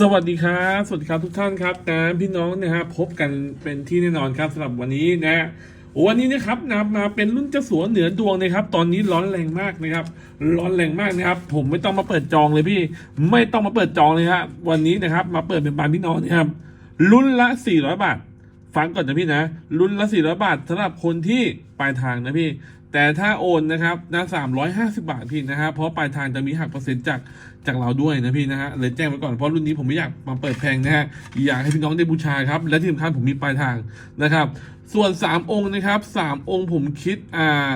สวัสดีครับ สวัสดีครับทุกท่านครับนะพี่น้องนะครับพบกันเป็นที่แน่นอนครับสำหรับวันนี้นะวันนี้นะครับนะมาเป็นรุ่นเจ้าสัวเหนือดวงนะครับ ตอนนี้ร้อนแรงมากนะครับ ร้อนแรงมากนะครับ ผมไม่ต้องมาเปิดจองเลยพี่ ไม่ต้องมาเปิดจองเลยครับวันนี้นะครับ มาเปิดเป็นบานพี่น้องนะครับรุ่นละ 400 บาท ฟังก่อนนะพี่นะรุ่นละ 400 บาทสำหรับคนที่ปลายทางนะพี่แต่ถ้าโอนนะครับนะ350 บาทพี่นะฮะเพราะปลายทางจะมีหักเปอร์เซ็นต์จาก จากเราด้วยนะพี่นะฮะเลยแจ้งไว้ก่อนเพราะรุ่นนี้ผมไม่อยากมาเปิดแพงนะฮะอยากให้พี่น้องได้บูชาครับและที่สำคัญผมมีปลายทางนะครับ ส่วน 3 องค์นะครับ3องค์ผมคิดอ่า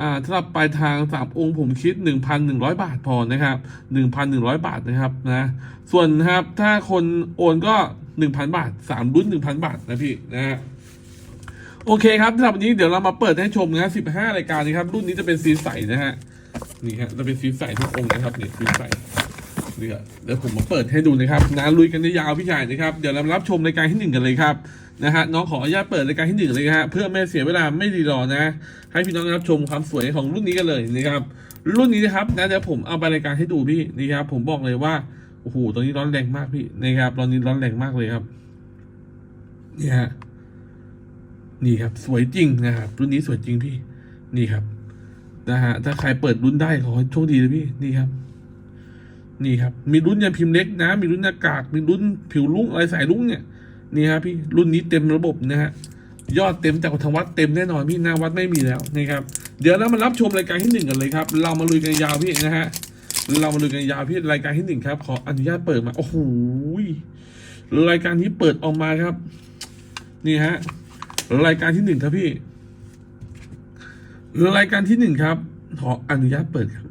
อ่าสำหรับปลายทางสามองค์ผมคิด 1,100 บาทพอนะครับ1,100 บาทนะครับนะส่วนนะครับถ้าคนโอนก็ 1,000 บาท 3 รุ่น 1,000 บาทนะพี่นะฮะโอเคครับสำหรับวันนี้เดี๋ยวเรามาเปิดให้ชมนะ15 รายการนะครับ รุ่นนี้จะเป็นสีใสนะฮะ นี่ฮะจะเป็นสีใสทุกองค์นะครับนี่สีใสนี่ครับเดี๋ยวผมมาเปิดให้ดูนะครับนะลุยกันยาวพี่ชายนะครับเดี๋ยวเรามารับชมรายการที่หนึ่งกันเลยครับนะฮะน้องขออนุญาตเปิดรายการที่หนึ่งเลยนะฮะเพื่อไม่เสียเวลาไม่รีรอนะ ให้พี่น้องรับชมความสวยของรุ่นนี้กันเลยนะครับ รุ่นนี้นะครับนะเดี๋ยวผมเอาไปรายการให้ดูพี่นี่ครับ ผมบอกเลยว่าโอ้โหตอนนี้ร้อนแรงมากพี่นะครับตอนนี้ร้อนแรงมากเลยครับนี่ฮะนี่ครับ สวยจริงนะครับ รุ่นนี้สวยจริงพี่ นี่ครับ นะฮะถ้าใครเปิดรุ่นได้ขอโชคดีเลยพี่นี่ครับ นี่ครับ มีรุ่นยันพิมพ์เล็กนะ มีรุ่นหน้ากากมีรุ่นผิวลุ้งอะไรสายลุ้งเนี่ยนี่ครับพี่รุ่นนี้เต็มระบบนะฮะยอดเต็มจากทางวัดเต็มแน่นอนพี่หน้าวัดไม่มีแล้วนะครับ เดี๋ยวเรามารับชมรายการที่หนึ่งกันเลยครับ เรามาลุยกันยาวพี่นะฮะเรามาลุยกันยาวพี่รายการที่หนึ่งครับขออนุญาตเปิดมาโอ้โหรายการนี้เปิดออกมาครับ นี่ฮะรายการที่หนึ่งครับพี่ รายการที่หนึ่งครับ ขออนุญาตเปิดครับ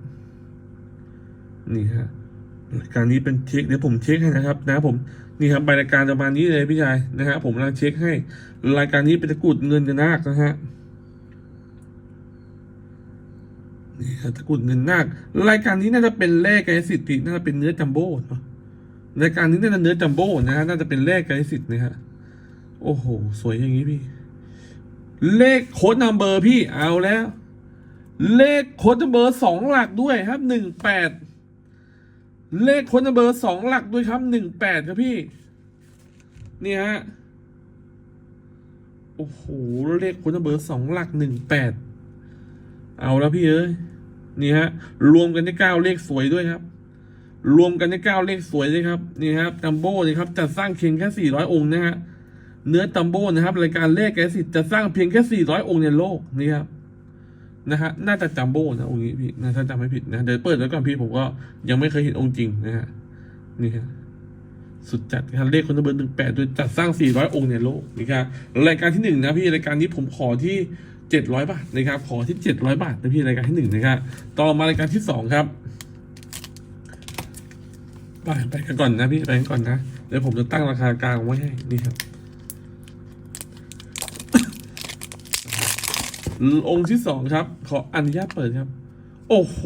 นี่ฮะรายการนี้เป็นเช็คเดี๋ยวผมเช็คให้นะครับ นะผมนี่ครับใบรายการประมาณนี้เลยพี่ชายนะฮะผมกำลังเช็คให้ รายการนี้เป็นตะกุดเงินกับนาคนะฮะนี่ครับตะกุดเงินนาครายการนี้น่าจะเป็นเลขกายสิทธิ์น่าจะเป็นเนื้อจัมโบ้นะรายการนี้น่าจะเนื้อจัมโบ้นะฮะน่าจะเป็นเลขกายสิทธิ์นะฮะโอ้โห สวยอย่างนี้พี่ เลขโค้ดนัมเบอร์พี่เอาแล้ว เลขโค้ดนัมเบอร์สองหลักด้วยครับหนึ่งแปดเลขโคนเบอร์สองหลักด้วยครับหนึ่งแปดครับพี่ นี่ฮะโอ้โหเลขโคนเบอร์สองหลักหนึ่งแปดเอาแล้วพี่เอ้ยนี่ฮะ รวมกันได้เก้าเลขสวยด้วยครับ รวมกันได้เก้าเลขสวยเลยครับ นี่ครับจัมโบ้นี่ครับจะสร้างเพียงแค่สี่ร้อยองค์นะฮะ เนื้อจัมโบ้นะครับรายการเลขแกสิทธิ์จะสร้างเพียงแค่สี่ร้องค์ในโลกนี่ครับนะฮะน่าจะจัมโบ้นะองค์นี้พี่นะถ้าจำไม่ผิดนะเดี๋ยวเปิดแล้วก่อนพี่ผมก็ยังไม่เคยเห็นองค์จริงนะฮะนี่ฮะสุดจัดครับเลขคนเบอร์หนึ่งแปดโดยจัดสร้างสี่ร้องค์ในโลกนี่ครับรายการที่หนึ่งนะพี่รายการนี้ผมขอที่เจ็ดร้อยบาทนะครับ ขอที่เจ็ดร้อยบาทนะพี่รายการที่หนึ่งนะครับต่อมารายการที่สองครับไปไปกันก่อนนะพี่ไปกันก่อนนะเดี๋ยวผมจะตั้งราคากลางไว้ให้นี่ครับ องค์ที่สองครับ ขออนุญาตเปิดครับ โอ้โห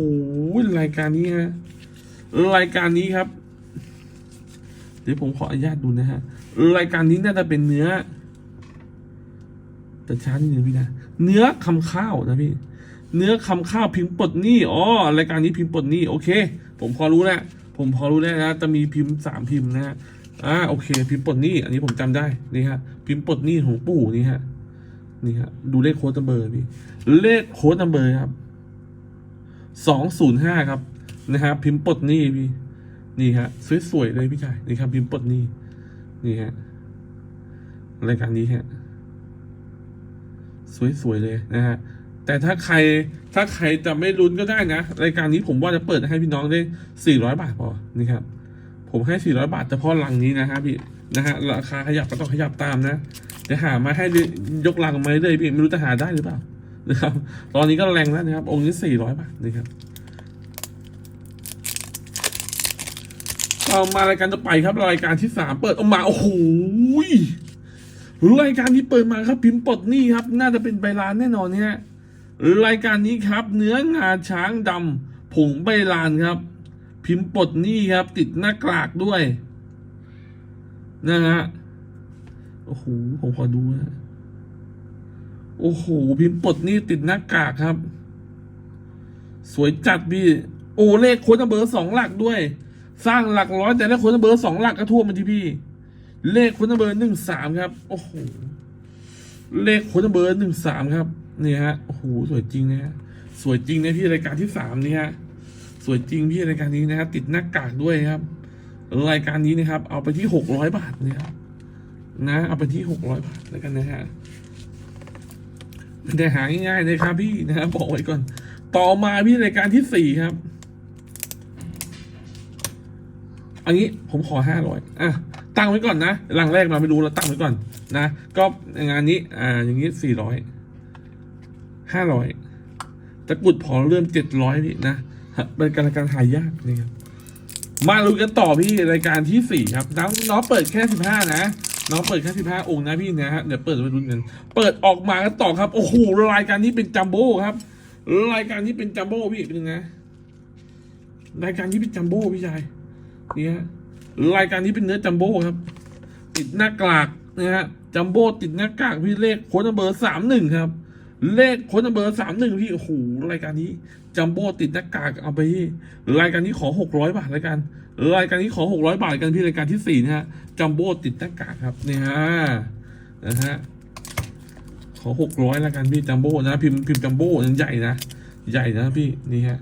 รายการนี้ฮะรายการนี้ครับ เดี๋ยวผมขออนุญาตดูนะฮะ รายการนี้น่าจะเป็นเนื้อ แต่ช้านิดนึงพี่นะ เนื้อคำข้าวนะพี่ เนื้อคำข้าวพิมพ์ปลดหนี้อ๋อรายการนี้พิมพ์ปลดหนี้โอเค ผมพอรู้แล้วผมพอรู้แล้วนะจะมีพิมพ์สามพิมพ์นะฮะอ่าโอเค พิมพ์ปลดหนี้อันนี้ผมจำได้นี่ฮะพิมพ์ปลดหนี้ของปู่นี่ฮะ นี่ครับดูเลขโค้ดนัมเบอร์พี่เลขโค้ดนัมเบอร์ครับสองศูนย์ห้าครับนะครับพิมพ์ปลดหนี้พี่ นี่ฮะสวยๆเลยพี่ชายนี่ครับ พิมพ์ปลดหนี้นี่ฮะรายการนี้ฮะสวยๆเลยนะฮะแต่ถ้าใครถ้าใครจะไม่ลุ้นก็ได้นะรายการนี้ผมว่าจะเปิดให้พี่น้องได้สี่ร้อยบาทพอนี่ครับ ผมให้สี่ร้อยบาทเฉพาะลังนี้นะฮะพี่นะฮะราคาขยับก็ต้องขยับตามนะ จะหามาให้ยกลังมาเลยพี่ไม่รู้จะหาได้หรือเปล่านะครับ ตอนนี้ก็แรงแล้วนะครับ องค์นี้สี่ร้อยบาทนะครับต่อมารายการต่อไปครับรายการที่สามเปิดออกมาโอ้โหรายการที่เปิดมาครับพิมพ์ปลดหนี่ครับ น่าจะเป็นใบลานแน่นอนเนี่ยรายการนี้ครับ เนื้องาช้างดำผงใบลานครับ พิมพ์ปลดหนี่ครับ ติดหน้ากากด้วยนะฮะ โอ้โหผมขอดูนะโอ้โหพิมพ์ปลดนี่ติดหน้ากากครับ สวยจัดพี่ โอ้เลขโค้ดเบอร์สองหลักด้วย สร้างหลักร้อยแต่ละคนเบอร์สองหลักก็ท่วมมาที่พี่ เลขคนเบอร์หนึ่งสามครับ โอ้โหเลขคนเบอร์หนึ่งสามครับนี่ฮะโอ้โหสวยจริงนะฮะสวยจริงนะพี่รายการที่สามนี่ฮะสวยจริงพี่รายการนี้นะครับติดหน้ากากด้วยครับรายการนี้นะครับ เอาไปที่หกร้อยบาทเนี่ยครับ นะ เอาไปที่หกร้อยบาทแล้วกันนะฮะม่ได้หาง่ายๆเลยครับพี่นะบบอกไว้ก่อน ต่อมาพี่รายการที่สี่ครับอันนี้ผมขอห้าร้อยอะตั้งไว้ก่อนนะหลังแรกมาไม่รู้เราตั้งไว้ก่อน นะ ก็งานนี้ อ่า อย่างนี้สี่ร้อยห้าร้อยตะกุดพอเริ่มเจ็ดร้อยพี่นะเป็นการการหายากนี่ครับมาลุยกันต่อพี่รายการที่สี่ครับน้องน้องเปิดแค่สิบห้านะ น้องเปิดแค่สิบห้าองค์นะพี่นะฮะเดี๋ยวเปิดไปดูกันเปิดออกมากันต่อครับโอ้โหรายการนี้เป็นจัมโบ้ครับ รายการนี้เป็นจัมโบ้พี่เป็นยังไงรายการนี้เป็นจัมโบ้พี่ชายนี่ฮะรายการนี้เป็นเนื้อจัมโบ้ครับ ติดหน้ากากนะฮะจัมโบ้ติดหน้ากากพี่เลขโค้ดนัมเบอร์สามหนึ่งครับ เลขโค้ดนัมเบอร์สามหนึ่งพี่โอ้โหรายการนี้จัมโบ้ติดหน้ากากเอาไปที่รายการนี้ขอหกร้อยบาทรายการ รายการนี้ขอหกร้อยบาทกันพี่รายการที่สี่นะฮะ จัมโบ้ติดหน้ากากครับนี่ฮะนะฮะขอหกร้อยละกันพี่จัมโบ้นะ พิมพ์พิมพ์จัมโบ้ยันใหญ่นะ ใหญ่นะพี่นี่ฮะ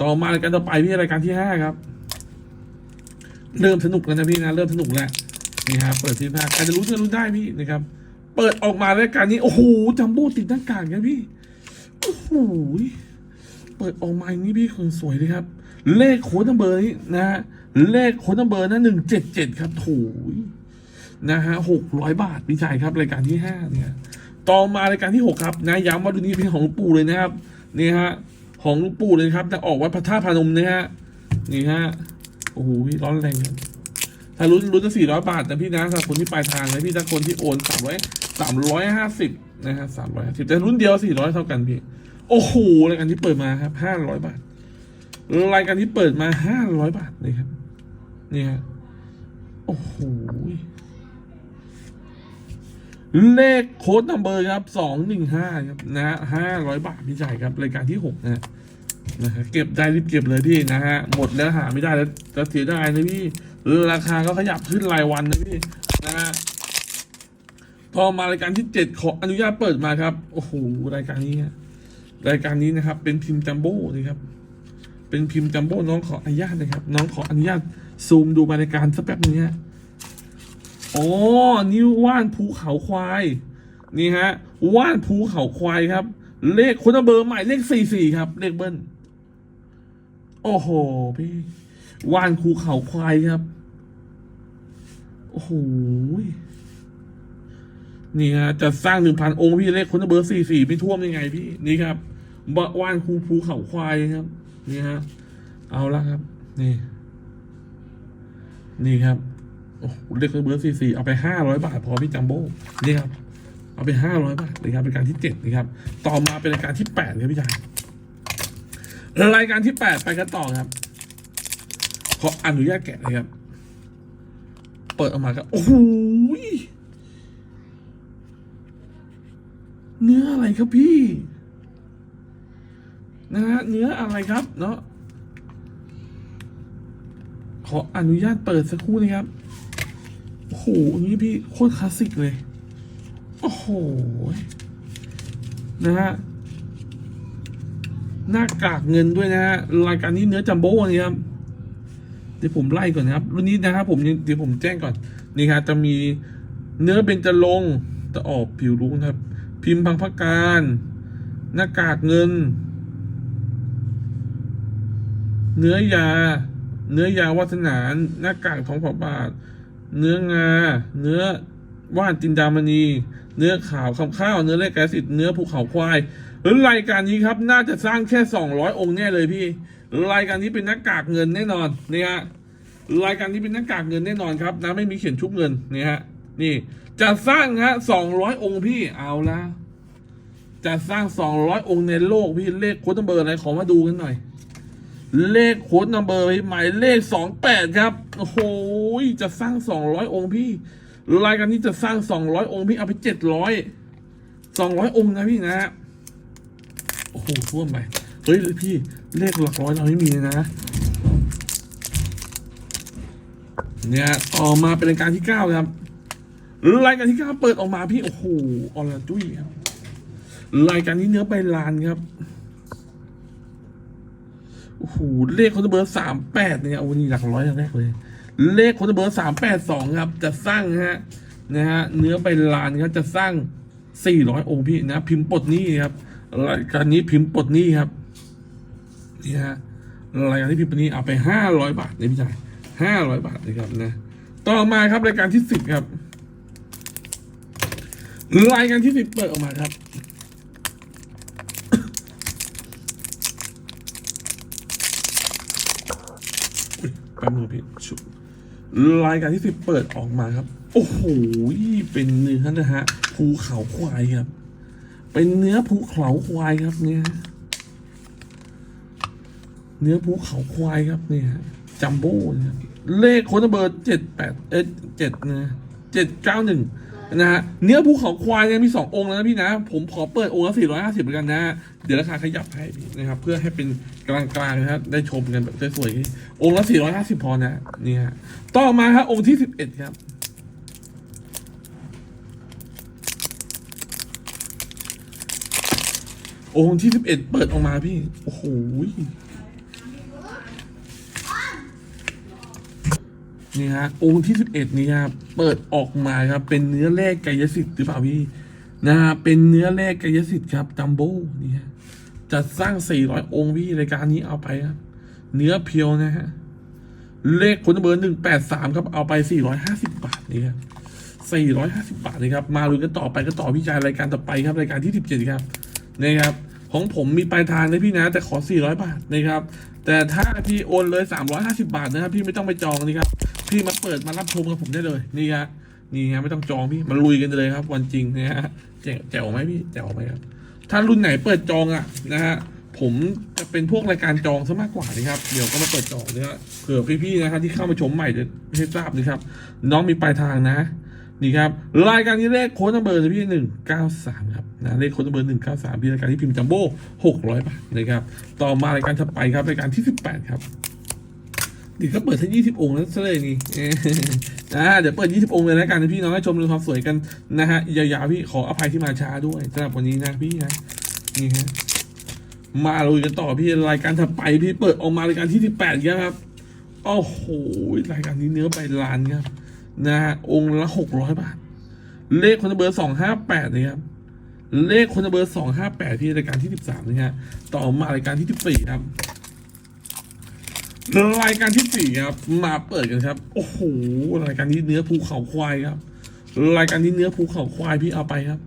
ต่อมารายการต่อไปพี่รายการที่ห้าครับ เริ่มสนุกแล้วนะพี่นะเริ่มสนุกแล้วนี่ฮะเปิดที่ภาใครจะรู้จะรู้ได้พี่นะครับ เปิดออกมารายการนี้โอ้โหจัมโบ้ติดหน้ากากนะพี่โอ้โหเปิดออกมาอย่างนี้พี่คนสวยเลยครับ เลขโค้ดนัมเบอร์นี้นะฮะ เลขโค้ดนัมเบอร์นะหนึ่งเจ็ดเจ็ดครับโถยนะฮะหกร้อยบาทพี่ชายครับ รายการที่ห้าเนี่ยต่อมารายการที่หกครับนะย้ำว่าดูนี้เป็นของลวงปู่เลยนะครับนี่ฮะของลวงปู่เลยครับจะออกวัดพระธาตุพนมนะฮะนี่ฮะโอ้โหพี่ร้อนแรงถ้าลุ้นลุ้นจะสี่ร้อยบาทนะพี่นะสำหรับคนที่ปลายทางนะพี่ถ้าคนที่โอนสามร้อยสามร้อยห้าสิบนะฮะสามร้อยห้าสิบแต่รุ่นเดียวสี่ร้อยเท่ากันพี่โอ้โหรายการที่เปิดมาครับห้าร้อยบาทรายการที่เปิดมาห้าร้อยบาทนี่ครับ นี่ฮะโอ้โหเลขโค้ดนัมเบอร์ครับสองหนึ่งห้าครับนะฮะห้าร้อยบาทพี่จ่ายครับ รายการที่หกนะฮะนะฮะเก็บได้รีบเก็บเลยพี่นะฮะ หมดแล้วหาไม่ได้แล้วจะเสียดายนะพี่ราคาก็ขยับขึ้นรายวันนะพี่นะฮะพอมารายการที่เจ็ดขออนุญาตเปิดมาครับ โอ้โหรายการนี้รายการนี้นะครับ เป็นพิมพ์จัมโบ้นี่ครับ เป็นพิมพ์จัมโบ้น้องขออนุญาตนะครับ น้องขออนุญาตซูมดูมารยาการสักแป๊บนึงฮะอ๋อนิวว่านภูเขาควาย นี่ฮะ ว่านภูเขาควายครับ เลขคนละเบอร์ใหม่เลขสี่สี่ครับ เลขเบิ้ลโอ้โหพี่ว่านภูเขาควายครับ โอ้โหนี่ฮะจะสร้างหนึ่งพันองค์พี่เลขคนละเบอร์สี่สี่ไม่ท่วมยังไงพี่นี่ครับบะว่านคูภูเขาควายครับ นี่ฮะ เอาละครับ นี่ นี่ครับโอ้เลขคนละเบอร์สี่สี่เอาไปห้าร้อยบาท พอพี่จัมโบ้นี่ครับ เอาไปห้าร้อยบาทนะครับเป็นการที่เจ็ดนะครับ ต่อมาเป็นรายการที่แปดครับพี่ชายรายการที่แปดไปกันต่อครับ ขออนุญาตแกะเลยครับ เปิดออกมาครับโอ้โหยเนื้ออะไรครับพี่ นะฮะเนื้ออะไรครับเนาะขออนุญาตเปิดสักครู่นะครับโอ้โหอันนี้พี่โคตรคลาสสิกเลย โอ้โห นะฮะ หน้ากากเงินด้วยนะฮะ รายการนี้เนื้อจัมโบ้นี่ครับ เดี๋ยวผมไล่ก่อนนะครับ รุ่นนี้นะครับผมเดี๋ยวผมแจ้งก่อน นี่ครับจะมีเนื้อเบญจรงจะออกผิวรุ้งครับ พิมพ์พังพักการ หน้ากากเงิน เนื้อยา เนื้อยาวัฒนาหน้ากากทองผาบาท เนื้องา เนื้อว่านจินดามณี เนื้อขาวคำข้าว เนื้อแร่แกสิทธิ์เนื้อภูเขาควายหรือรายการนี้ครับ น่าจะสร้างแค่สองร้อยองค์แน่เลยพี่ รายการนี้เป็นหน้ากากเงินแน่นอนนี่ฮะรายการนี้เป็นหน้ากากเงินแน่นอนครับนะไม่มีเขียนชุบเงินนี่ฮะนี่จะสร้างฮะสองร้อยองค์พี่เอาละจะสร้างสองร้อยองค์ในโลกพี่เลขโค้ดนัมเบอร์อะไรขอมาดูกันหน่อย เลขโค้ดนัมเบอร์หมายเลขสองแปดครับ โอ้โห จะสร้างสองร้อยองค์พี่ รายการนี้จะสร้างสองร้อยองค์พี่เอาไปเจ็ดร้อยสองร้อยองค์นะพี่นะ โอ้โหท่วมไป เฮ้ยพี่เลขหลักร้อยเราไม่มีนะ เนี่ยต่อมาเป็นรายการที่เก้าครับ รายการที่เก้าเปิดออกมาพี่ โอ้โหออลาจุ้ยครับ รายการนี้เนื้อใบลานครับ โอ้โหเลขคนเบอร์สามแปดเนี่ยโอ้นี่หลักร้อยอย่างแรกเลย เลขคนเบอร์สามแปดสองครับ จะสร้างฮะนะฮะเนื้อใบลานครับจะสร้างสี่ร้อยองค์พี่นะ พิมพ์ปลดนี้ครับรายการนี้พิมพ์ปลดนี้ครับนี่ฮะรายการที่พิมพ์ปลดนี้เอาไปห้าร้อยบาทเนี่ยพี่ชายห้าร้อยบาทนะครับนะ ต่อมาครับรายการที่สิบครับรายการที่สิบเปิดออกมาครับ อุ๊ย แป๊บนึงพี่ชุบรายการที่สิบเปิดออกมาครับ โอ้โหเป็นเนื้อนะฮะภูเขาควายครับ เป็นเนื้อภูเขาควายครับเนี่ยเนื้อภูเขาควายครับเนี่ยจัมโบ้นะครับเลขโค้ดเบอร์เจ็ดแปดเอ็ดเจ็ดนะเจ็ดเก้าหนึ่ง นะฮะเนื้อภูเขาควายเนี่ยมีสององค์แล้วนะพี่นะ ผมขอเปิดองค์ละสี่ร้อยห้าสิบเหมือนกันนะ เดี๋ยวราคาขยับให้พี่นะครับ เพื่อให้เป็นกลางๆนะครับได้ชมกันแบบสวยๆองค์ละสี่ร้อยห้าสิบพอนะนี่ฮะต่อมาครับองค์ที่สิบเอ็ดครับองค์ที่สิบเอ็ดเปิดออกมาพี่ โอ้โห นี่ฮะองค์ที่สิบเอ็ดนี่ครับเปิดออกมาครับ เป็นเนื้อแรกกายสิทธิ์หรือเปล่าพี่นะฮะเป็นเนื้อแรกกายสิทธิ์ครับจัมโบ้นี่ฮะจะสร้างสี่ร้อยองค์พี่รายการนี้เอาไปครับเนื้อเพียวนะฮะเลขคนเบอร์หนึ่งแปดสามครับเอาไปสี่ร้อยห้าสิบบาทนี่ครับสี่ร้อยห้าสิบบาทนะครับ มาลุ้นกันต่อไปกันต่อพี่ชายรายการต่อไปครับรายการที่สิบเจ็ดครับนะครับของผมมีปลายทางนะพี่นะแต่ขอ 400 บาทนะครับ แต่ถ้าพี่โอนเลย 350 บาทนะครับพี่ไม่ต้องไปจองนี่ครับพี่มาเปิดมารับชมกับผมได้เลยนี่ฮะนี่ฮะไม่ต้องจองพี่มาลุยกันเลยครับ วันจริงนะฮะแจ๋วแจ๋วไหมพี่แจ๋วไหมครับถ้ารุ่นไหนเปิดจองอะนะฮะผมจะเป็นพวกรายการจองซะมากกว่านะครับ เดี๋ยวก็มาเปิดจองนะฮะเผื่อพี่ๆนะครับที่เข้ามาชมใหม่จะให้ทราบนะครับ น้องมีปลายทางนะ นี่ครับรายการนี้เลขโค้ดนัมเบอร์พี่หนึ่งเก้าสามครับนะเลขโค้ดนัมเบอร์หนึ่งเก้าสามพี่รายการที่พิมพ์จัมโบ้หกร้อยบาทนะครับต่อมารายการถัดไปครับรายการที่สิบแปดครับเดี๋ยวก็เปิดทั้งยี่สิบองค์แล้วซะเลยนี่ออนะเดี๋ยวเปิดยี่สิบองค์เลยแล้วกันพี่น้องให้ชมดูความสวยกันนะฮะยาวๆพี่ขออภัยที่มาช้าด้วยสำหรับวันนี้นะพี่นะนี่ฮะมาลุยกันต่อพี่รายการถัดไปพี่เปิดออกมารายการที่สิบแปดครับโอ้โหรายการนี้เนื้อใบลานครับ นะฮะองค์ละหกร้อยบาท เลขคนเบอร์สองห้าแปดนะครับ เลขคนเบอร์สองห้าแปดที่รายการที่สิบสามนะฮะต่อมารายการที่สิบสี่ครับรายการที่สี่ครับ มาเปิดกันครับ โอ้โหรายการนี้เนื้อภูเขาควายครับ รายการนี้เนื้อภูเขาควายพี่เอาไปครับ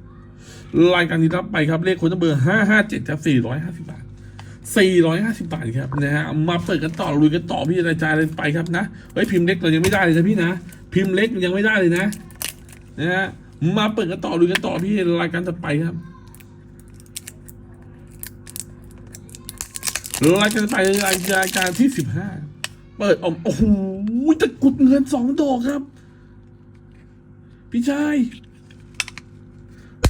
รายการนี้รับไปครับเลขคนเบอร์ห้าห้าเจ็ดครับสี่ร้อยห้าสิบบาท450 บาทครับนะฮะมาเปิดกันต่อลุยกันต่อพี่รายจ่ายเลยไปครับนะเฮ้ยพิมพ์เล็กเรายังไม่ได้เลยนะพี่นะ พิมพ์เล็กยังไม่ได้เลยนะนะฮะมาเปิดกันต่อลุยกันต่อพี่รายการต่อไปครับรายการต่อไปรายการที่15เปิดออกโอ้โหตะกุดเงินสองดอกครับ พี่ชาย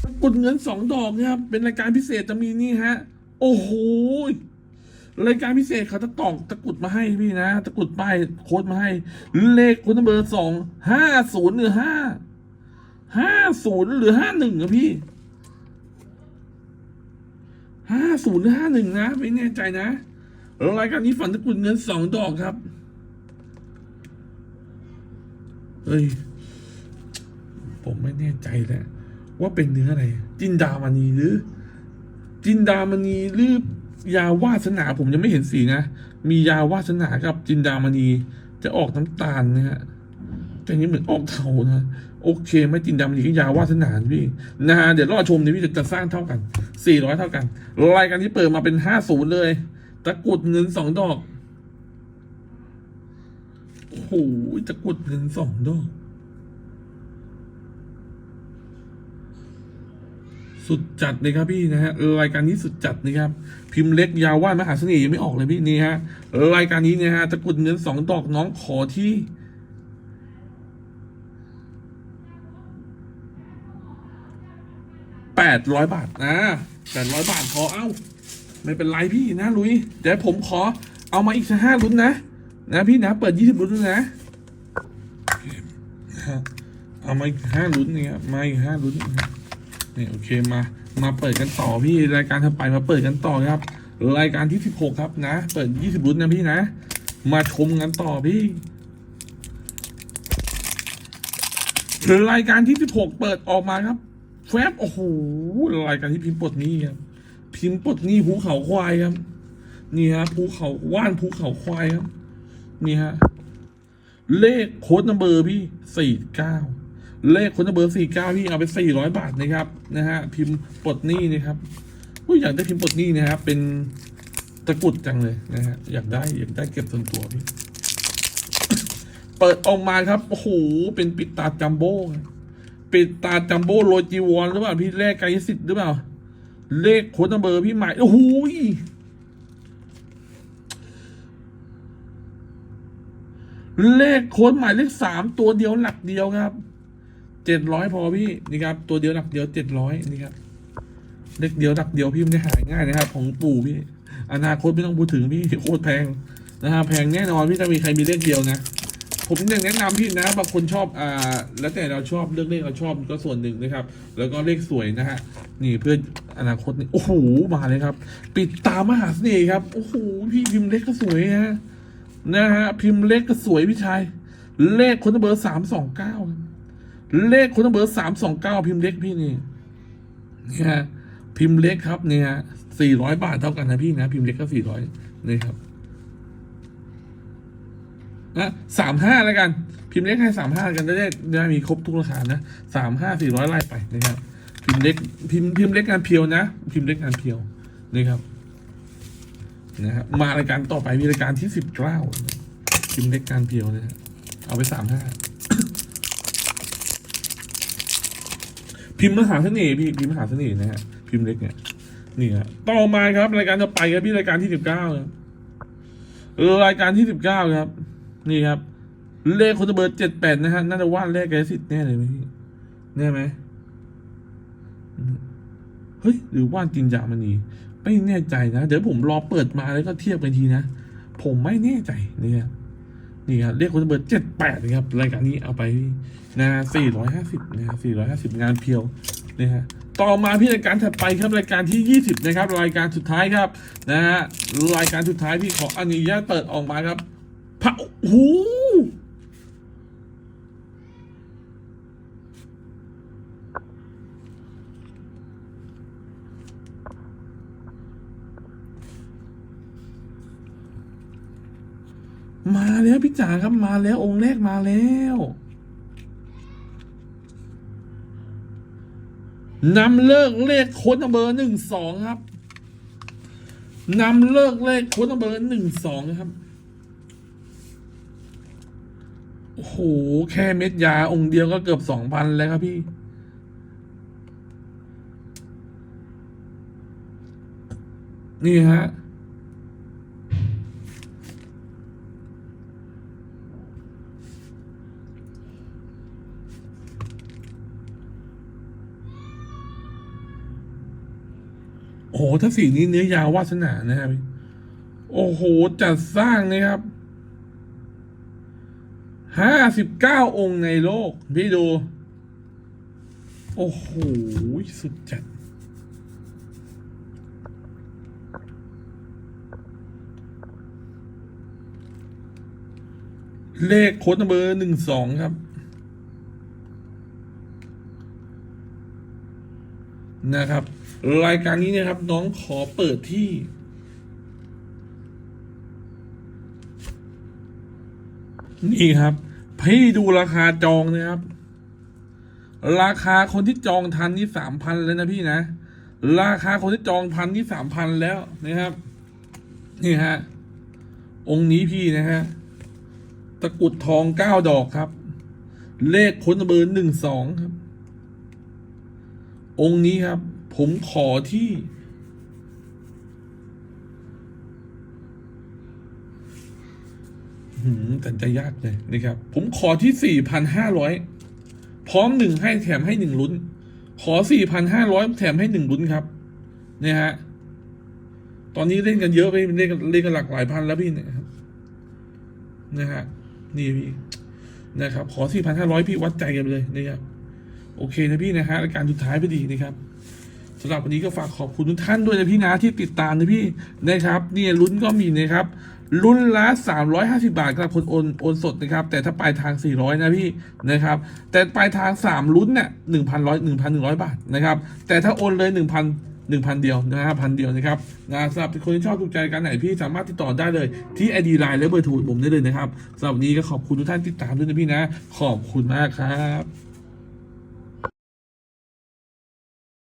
ตะกุดเงินสองดอกครับ เป็นรายการพิเศษจะมีนี่ฮะ โอ้โห รายการพิเศษเขาจะตอกตะกรุดมาให้พี่นะ ตะกรุดป้ายโค้ดมาให้ เลขค้ดเบอร์สองห้าศูนย์หรือห้าห้าศูนย์หรือห้าหนึ่งอะพี่ห้าศูนย์หรือห้าหนึ่งนะไม่แน่ใจนะรายการนี้ฝันตะกรุดเงินสองดอกครับเฮ้ยผมไม่แน่ใจแหละว่าเป็นเนื้ออะไร จินดามณีหรือ จินดามณีหรือ ยาวาสนาผมยังไม่เห็นสีนะ มียาวาสนากับจินดามณี จะออกน้ำตาลนะฮะแต่นี้เหมือนออกเทานะโอเค ไม่จินดามณีก็ยาวาสนาพี่นะฮะเดี๋ยวรอชมเดี๋ยวพี่จะสร้างเท่ากันสี่ร้อยเท่ากันรายการที่เปิดมาเป็นห้าศูนย์เลยตะกุดเงินสองดอกโอ้โหตะกุดเงินสองดอก สุดจัดเลยครับพี่นะฮะรายการนี้สุดจัดนะครับ พิมพ์เล็กยาวว่านมหาเสน่ห์ยังไม่ออกเลยพี่นี่ฮะรายการนี้เนี่ยฮะตะกุดเงินสองดอกน้องขอที่แปดร้อยบาทนะแปดร้อยบาทพอเอ้า ไม่เป็นไรพี่นะลุยเดี๋ยวผมขอเอามาอีกสักห้าลุ้นนะ นะพี่นะ เปิดยี่สิบลุ้นนะเอามาอีกห้าลุ้นเนี่ยมาอีกห้าลุ้นนะ นี่โอเคมา มาเปิดกันต่อพี่รายการถัดไปมาเปิดกันต่อครับ รายการที่สิบหกครับนะ เปิดยี่สิบลุ้นนะพี่นะ มาชมกันต่อพี่รายการที่สิบหกเปิดออกมาครับแฟบโอ้โหรายการที่พิมพ์ปลดนี้ครับพิมพ์ปลดนี้ภูเขาควายครับนี่ฮะภูเขาว่านภูเขาควายครับ นี่ฮะ เลขโค้ดนัมเบอร์พี่สี่เก้า เลขคนเบอร์สี่เก้าพี่เอาไปสี่ร้อยบาทนะครับนะฮะพิมพ์ปลดหนี้นะครับอุ้ยอยากได้พิมพ์ปลดหนี้นะครับเป็นตะกรุดจังเลยนะฮะอยากได้อยากได้เก็บส่วนตัวพี่เปิดออกมาครับโอ้โหเป็นปิดตาจัมโบ้ปิดตาจัมโบ้โรจีวอนหรือเปล่าพี่เลขไกลสิทธิ์หรือเปล่า เลขโค้ดนัมเบอร์พี่ใหม่โอ้โหเลขโค้ดหมายเลขสามตัวเดียวหลักเดียวครับ เจ็ดร้อยพอพี่นี่ครับ ตัวเดียวหลักเดียวเจ็ดร้อยนี่ครับเลขเดียวหลักเดียวพี่ม่ได้หายง่ายนะครับ ของปู่พี่ อนาคตไม่ต้องพูดถึงพี่โคตรแพงนะฮะแพงแน่นอนพี่ถ้ามีใครมีเลขเดียวนะผมยังแนะนำพี่นะบางคนชอบอ่าแล้วแต่เราชอบเลือกเลขเราชอบก็ส่วนหนึ่งนะครับ แล้วก็เลขสวยนะฮะนี่เพื่ออนาคตนี่โอ้โหมาเลยครับ ปิดตามหาเสน่ห์ครับโอ้โหพี่พิมพ์เล็กก็สวยนะนะฮะพิมพ์เล็กก็สวยพี่ชายเลขคนเบอร์สามสองเก้า เลขคนเบอร์สามสองเก้าพิมพ์เล็กพี่นี่นี่ฮะพิมพ์เล็กครับเนี่ยสี่ร้อยบาทเท่ากันนะพี่นะ พิมพ์เล็กก็สี่ร้อยนี่ครับนะสามห้าแล้วกัน พิมพ์เล็กให้สามห้ากันได้ได้ได้มีครบทุกราคานะสามห้าสี่ร้อยไล่ไปนะครับ พิมพ์เล็กพิมพ์พิมพ์เล็กงานเพียวนะ พิมพ์เล็กงานเพียวนะครับนะครับมารายการต่อไปมีรายการที่สิบเก้าพิมพ์เล็กงานเพียวนะฮะเอาไปสามห้า พิมพ์มหาเสน่ห์พี่พิมพ์มหาเสน่ห์นะฮะพิมพ์เล็กเนี่ยนี่ฮะต่อมาครับ รายการต่อไปครับพี่รายการที่สิบเก้าครับรายการที่สิบเก้าครับ นี่ครับ เลขคนเบอร์เจ็ดแปดนะฮะน่าจะวาดเลขแกสิทธิ์แน่เลยพี่แน่ไหมเฮ้ยหรือวาดจริงจังมันนีไม่แน่ใจนะ เดี๋ยวผมรอเปิดมาแล้วก็เทียบกันทีนะ ผมไม่แน่ใจเนี่ย นี่ครับเรียกคนเบอร์เจ็ดแปดนะครับรายการนี้เอาไปนะสี่ร้อยห้าสิบนะสี่ร้อยห้าสิบงานเพียวนะฮะต่อมาพี่รายการถัดไปครับรายการที่ยี่สิบนะครับ รายการสุดท้ายครับนะฮะรายการสุดท้ายพี่ขออนุญาตเปิดออกมาครับพระโอ้โห มาแล้วพี่จ๋าครับมาแล้วองค์แรกมาแล้วนำเลิกเลขค้นัมเบอร์หนึ่งสองครับนำเลิกเลขค้นัมเบอร์หนึ่งสองครับโอ้โหแค่เม็ดยาองค์เดียวก็เกือบสองพันแล้วครับพี่ นี่ฮะ โอ้โห ถ้าสีนี้เนื้อยาววาสนานะครับ โอ้โห จัดสร้างนะครับ ห้าสิบเก้าองค์ในโลก พี่ดู โอ้โห สุดจัด เลขโค้ดเบอร์หนึ่งสองครับนะครับ รายการนี้นะครับ น้องขอเปิดที่นี่ครับ พี่ดูราคาจองนะครับ ราคาคนที่จองทันนี่สามพันเลยนะพี่นะ ราคาคนที่จองพันนี่สามพันแล้วนะครับ นี่ฮะ องค์นี้พี่นะฮะ ตะกุดทองเก้าดอกครับ เลขค้นเบอร์หนึ่งสองครับ องค์นี้ครับ ผมขอที่ หืมแต่จะยากเลยนะครับ ผมขอที่สี่พันห้าร้อยพร้อมหนึ่งให้แถมให้หนึ่งลุ้น ขอสี่พันห้าร้อยแถมให้หนึ่งลุ้นครับ เนี่ยฮะ ตอนนี้เล่นกันเยอะไปเล่นกันเล่นกันหลักหลายพันแล้วพี่เนี่ยครับนะฮะนี่พี่นะครับ ขอ4,500พี่วัดใจกันเลยนะครับโอเคนะพี่นะฮะรายการสุดท้ายพอดีนะครับ สำหรับวันนี้ก็ฝากขอบคุณทุกท่านด้วยนะพี่นะที่ติดตามนะพี่นะครับเนี่ยลุ้นก็มีนะครับลุ้นละ350 บาทสำหรับคนโอนโอนสดนะครับ แต่ถ้าปลายทาง 400 นะพี่นะครับ แต่ปลายทาง 3 ลุ้นเนี่ย1,100 1,100 บาทนะครับ แต่ถ้าโอนเลย 1,000 1,000 เดียวนะครับพันเดียวนะครับนะสำหรับคนที่ชอบถูกใจการไหนพี่สามารถติดต่อได้เลยที่ ID Line และเบอร์โทรผมได้เลยนะครับสำหรับวันนี้ก็ขอบคุณทุกท่านที่ติดตามด้วยนะพี่นะ ขอบคุณมากครับ